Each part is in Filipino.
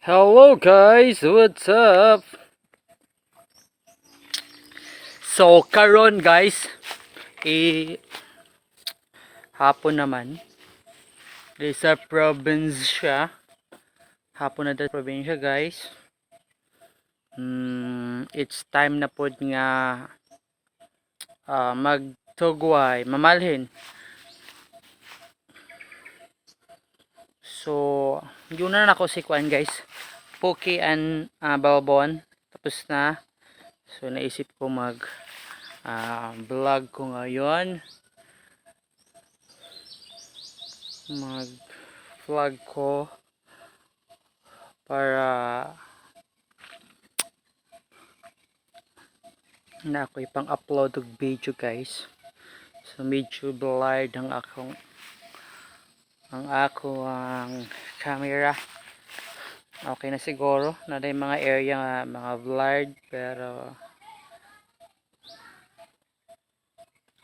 Hello guys, what's up? So karon guys, eh hapon naman. Di sa probinsya. Hapon na dito probinsya guys. Hmm, it's time na pod nga ah, magtugway, mamalhin. So, yun na ako si Kwan guys. Poki and uh, Bawabon. Tapos na. So, naisip ko mag ah, vlog ko ngayon. Mag vlog ko para na ako ipang upload og video guys. So, medyo blurred ang akong ang ako ang camera okay na siguro. Na yung mga area nga mga blurred pero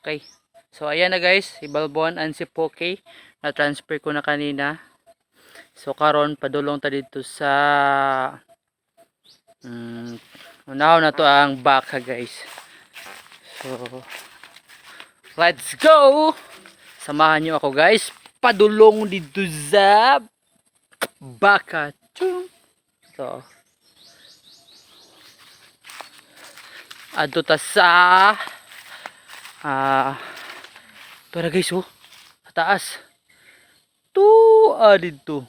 okay. So ayan na guys si Balbon and si Poke. Na transfer ko na kanina. So karon padulong ta dito sa um, unaw na to ang baka guys. So let's go! Samahan nyo ako guys. Padulong dito sa baka Chung. so. Adto ta sa ah na guys oh. Taas. To ah dito.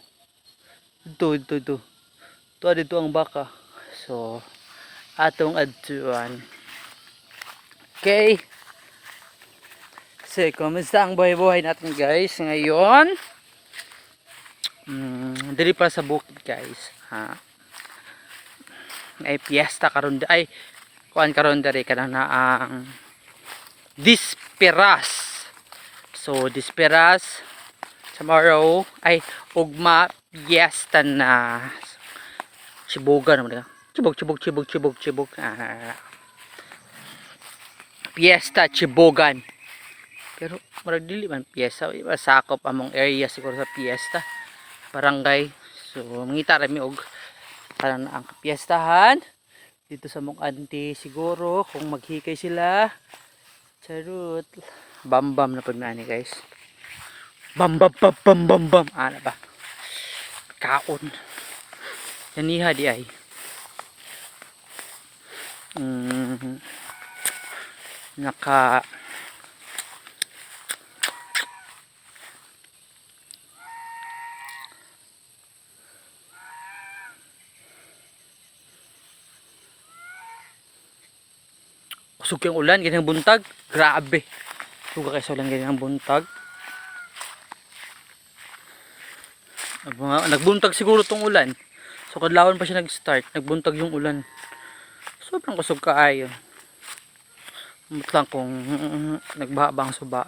Dito dito dito. To ah, dito ang baka. So atong adtuan. Okay. So, kumusta ang buhay-buhay natin guys ngayon? Mm, dili pa sa bukid guys. Ha. Ay piyesta karon ay kuan karon diri kana na ang disperas. So disperas tomorrow ay ugma piyesta na Chibugan naman ka. Chibog chibog chibog chibog chibog. Ah. Piyesta Chibogan. Pero murag dili man piyesta, sakop among area siguro sa piyesta. Barangay. So mangita ra mi og para na ang piyestahan dito sa mong auntie siguro kung maghikay sila. Charot. Bambam na pud ni guys. Bam bam bam bam bam. Ana ba? Kaon. Yaniha di ay. Mm, naka kusog yung ulan, ganyang buntag. Grabe. Suga kayo sa ulan, ganyang buntag. Mga- Nagbuntag siguro tong ulan. So kadlawon pa siya nag-start. Nagbuntag yung ulan. Sobrang kusog kaayo. Umot lang kung nagbahabang suba.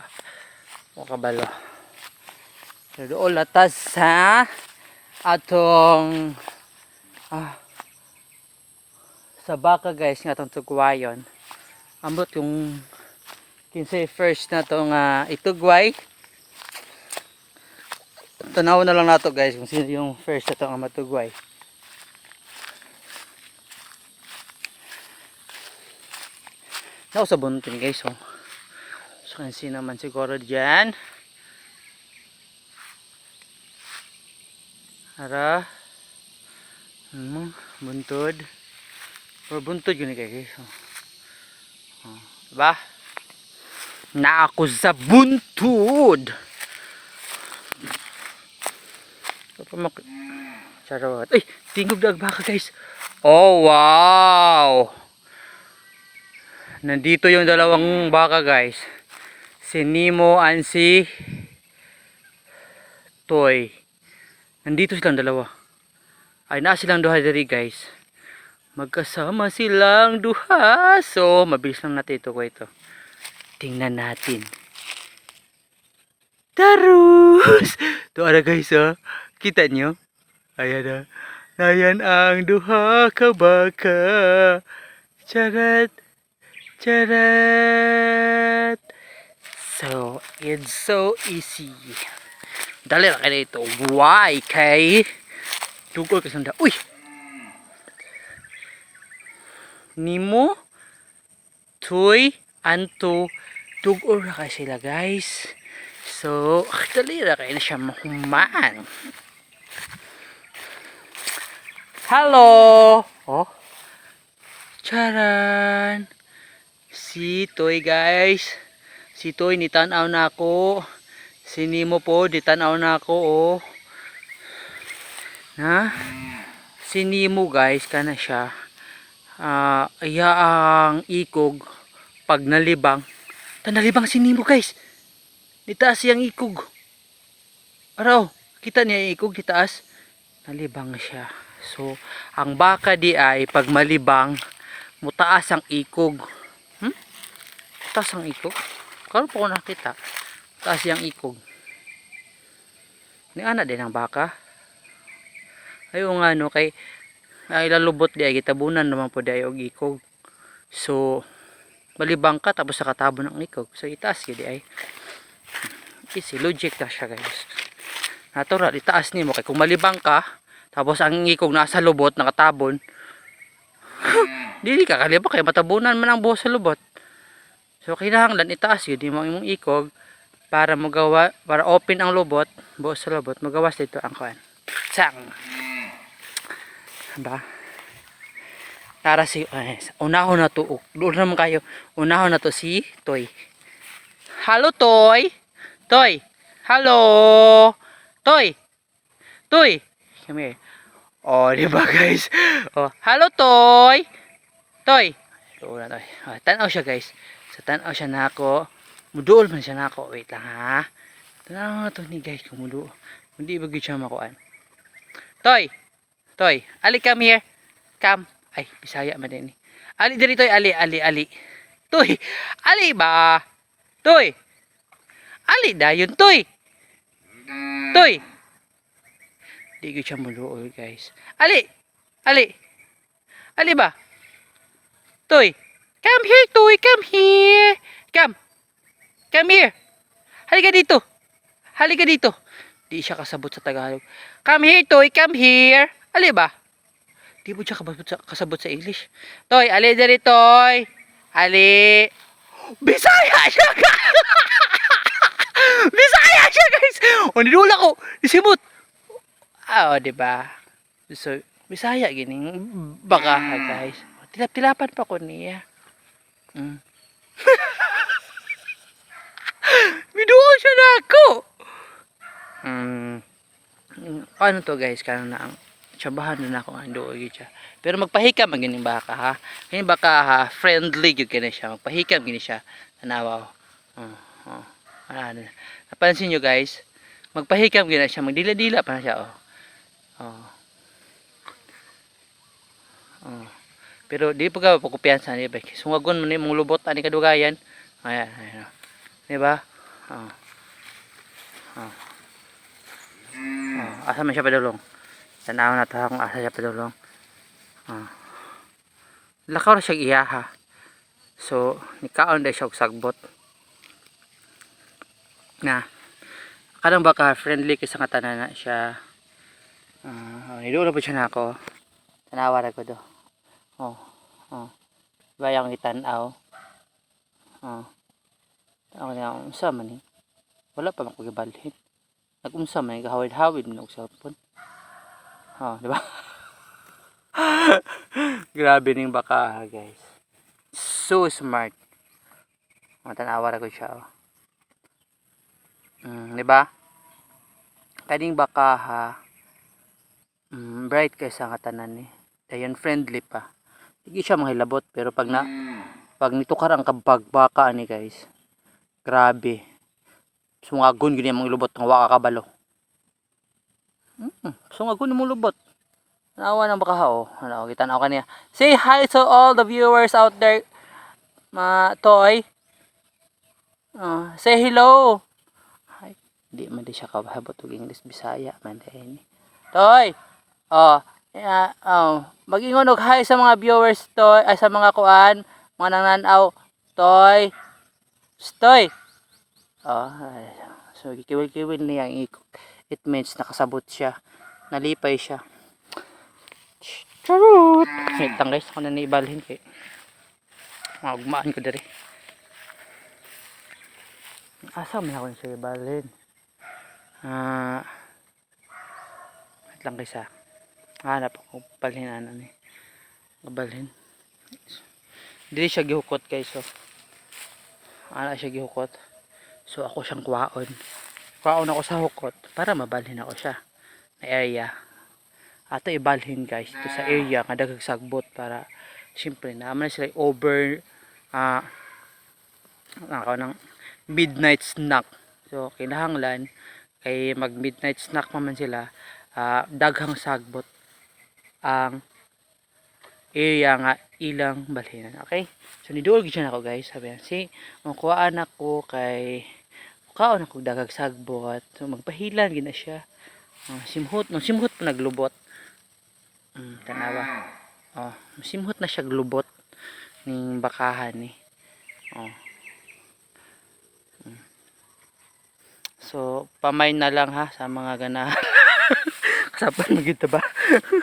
O kabalo. So doon latas sa atong ah, sa baka guys nga atong tugwayon ambot yung kinsay first na to nga itugway. Tanaw na lang nato guys kung sino yung first na to nga matugway. Ako sa buntin guys oh. So kansi naman siguro dyan. Ara. Hmm, buntod. Or buntod yun guys oh. Diba? Na ako sa buntod. Charot. Ay, tingog dag baka guys. Oh, wow. Nandito yung dalawang baka guys. Si Nemo and si Toy. Nandito silang dalawa. Ay, na silang duha diri guys. Magkasama silang duha. So, mabilis lang natin ito ko ito. Tingnan natin. Tarus! Ito ara guys ha. Kita nyo? Ayan na. Ayan ang duha ka baka. Charat. Charat. So, it's so easy. Dali lang kayo ito. Why? Kay... Tugol ka sanda. Uy! Nimo Toy anto tugor na kay sila guys. So, dali ra kay na siya mahuman. Hello. Oh. Charan. Si Toy guys. Si Toy nitanaw na ako. Si Nemo po nitanaw na ako oh. Na? Si Nemo guys kana siya ah iya ang ikog pag nalibang. Ta nalibang si Nemo guys. Nitaas siyang ikog. Araw kita niya yung ikog nitaas. Nalibang siya. So ang baka di ay pag malibang mutaas ang ikog. Hmm? taas ang ikog? Karon pa ko nakita. Taas yung ikog. Ni ana din ang baka. Ayo nga no kay ay lalubot di ay gitabunan naman po di ay og ikog. So malibang ka tapos nakatabo ng ikog. So itaas di ay. Easy logic na siya guys. Natural itaas nimo kay kung malibang ka tapos ang ikog nasa lubot nakatabon dili ka kalibang kay matabunan man ang buhos sa lubot. So kinahanglan itaas di mo imong ikog para magawa para open ang lubot buhos sa lubot magawas dito ang kuan sang ba Tara si ay, unahon na to doon naman kayo. Unahon na to si Toy. Hello Toy. Toy. Hello Toy. Toy. Come here. Oh di ba guys? Oh hello Toy. Toy. Doon na Toy. Oh, tanaw siya guys. Sa tanaw siya na ako. Muduol man siya na ako. Wait lang ha? Tanaw na to ni guys kumuduol hindi ba siya makuan? Toy Toy, ali come here. Come. Ay, bisaya man din. Ali diri toy, ali, ali, ali. Toy, ali ba? Toy. Ali dayon toy. Toy. Di ko siya muluol, guys. Ali. Ali. Ali ba? Toy. Come here, Toy. Come here. Come. Come here. Halika dito. Halika dito. Di siya kasabot sa Tagalog. Come here, Toy. Come here. Ali ba? Di mo siya kasabot sa, kasabot sa English. Toy, ali diri, Toy. Ali. Bisaya siya, guys! Bisaya siya, guys! O, nilula ko. Nisimot. Ah, di ba? So, Bisaya, gining baka, guys. Tilap-tilapan pa ko niya. Mm. Binuo siya na ako. Mm. Ano to guys, kanon na ang tsabahan na ako ang doon siya. Pero magpahikam ang baka ha. Gining baka ha, friendly gyud kini siya. Magpahikam gini siya. Tanawa. Oh, oh. Ano, napansin nyo guys, magpahikam gina siya, magdila-dila pa na siya oh. Oh. Oh. Pero di pa ka pakupiyansa ni ba? Sungagon mo ni mong lubot ani kadugayan. Ayan, ayan. Di ba? Oh. Oh. Oh, asa man siya padulong? Tanaw na ta kung asa siya padulong. Oh. Lakaw na siya iyaha. So, nikaon na siya sagbot. Na. Kanang baka friendly kaysa nga tanan na siya. Uh, nidulo pa siya na ako. Tanawa ko do. Oh. Oh. Bayang itanaw. Oh. Ako na unsa man ni. Wala pa man ko gibalhin. Nag-umsa man gahawid-hawid man og cellphone. Oh, di ba? Grabe ning baka guys. So smart. Matanawa ra ko siya. Oh. Mm, di ba? Kaning baka ha. Mm, bright kaysa nga tanan ni. Dayon friendly pa. Hindi siya mahilabot pero pag na pag nitukar ang kabagbaka ni guys. Grabe. Sungagon gini ang mga lubot ng waka kabalo. Mm, sungagon mo lubot. Nawa ng baka ho. Ano, kita na kaniya. Say hi to all the viewers out there. Ma toy. Oh, say hello. Hi. Di man di siya kababot og English Bisaya man din. Toy. Oh, yeah, oh, mag-ingon hi sa mga viewers toy, ay sa mga kuan, mga nananaw. Toy. Stoy. Oh, ay, so kikiwil-kiwil niya ang ikot. It means nakasabot siya. Nalipay siya. Charot! Wait lang guys, ako na naibalhin kay. Magmaan ko diri. Asa man ako sa ibalhin? Ah. wait lang guys ha. Hanap ako balhin ano ni. Balhin. Dili siya gihukot guys so. Ana siya gihukot. So ako siyang kuwaon. Kuwaon ako sa hukot para mabalhin ako siya. Na area. Ato ibalhin guys ito sa area nga daghang sagbot para syempre naman na sila over ah uh, ng midnight snack. So kinahanglan kay mag midnight snack man sila ah, daghang sagbot ang area nga ilang balhinan okay? So niduol gyud ako guys. Sabi si makuhaan ako kay kaon ako daghang sagbot. So magpahilan gina siya. Ah, simhot no simhot pa naglubot. Mm, tanawa. Oh simhot na siya glubot ning bakahan ni oh Mm. so pamay na lang ha sa mga ganahan kasapan mo gito ba?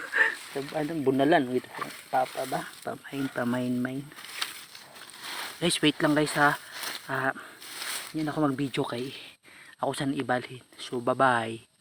Anong bunalan gito? Papa ba? Pamain pamain main. Guys wait lang guys ha. Ah yun ako mag video kay ako saan ibalhin. So bye bye